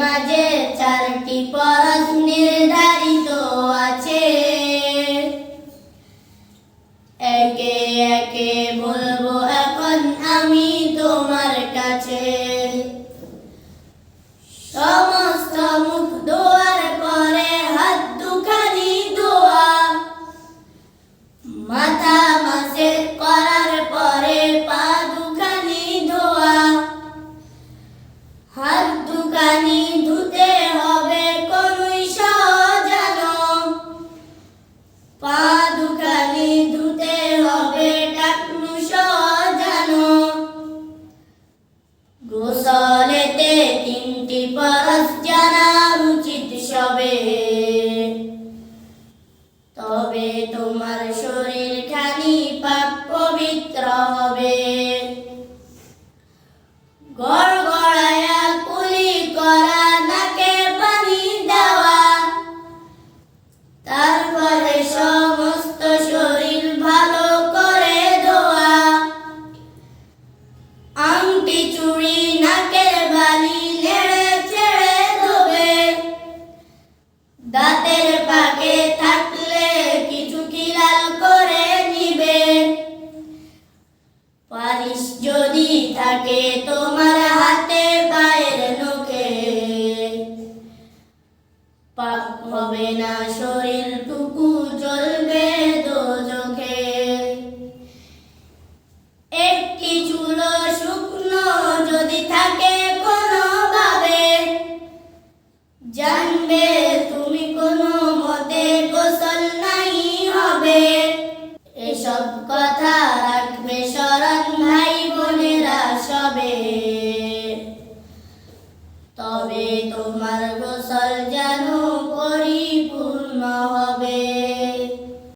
মাঝে চারটি পরশ নির্ধারিত আছে। একে একে দুখানি ধুতে তিনটি জানা উচিত সবে। তবে তোমার চুড়ি যদি থাকে তোমার হাতে পায়ের নখে পাক হবে না শরীরটুকু জানবে তুমি কোনো মতে গোসল নাই হবে। এসব কথা রাখবে শরণ ভাই বোনেরা সবে। তবে তোমার গোসল যেন পরিপূর্ণ হবে।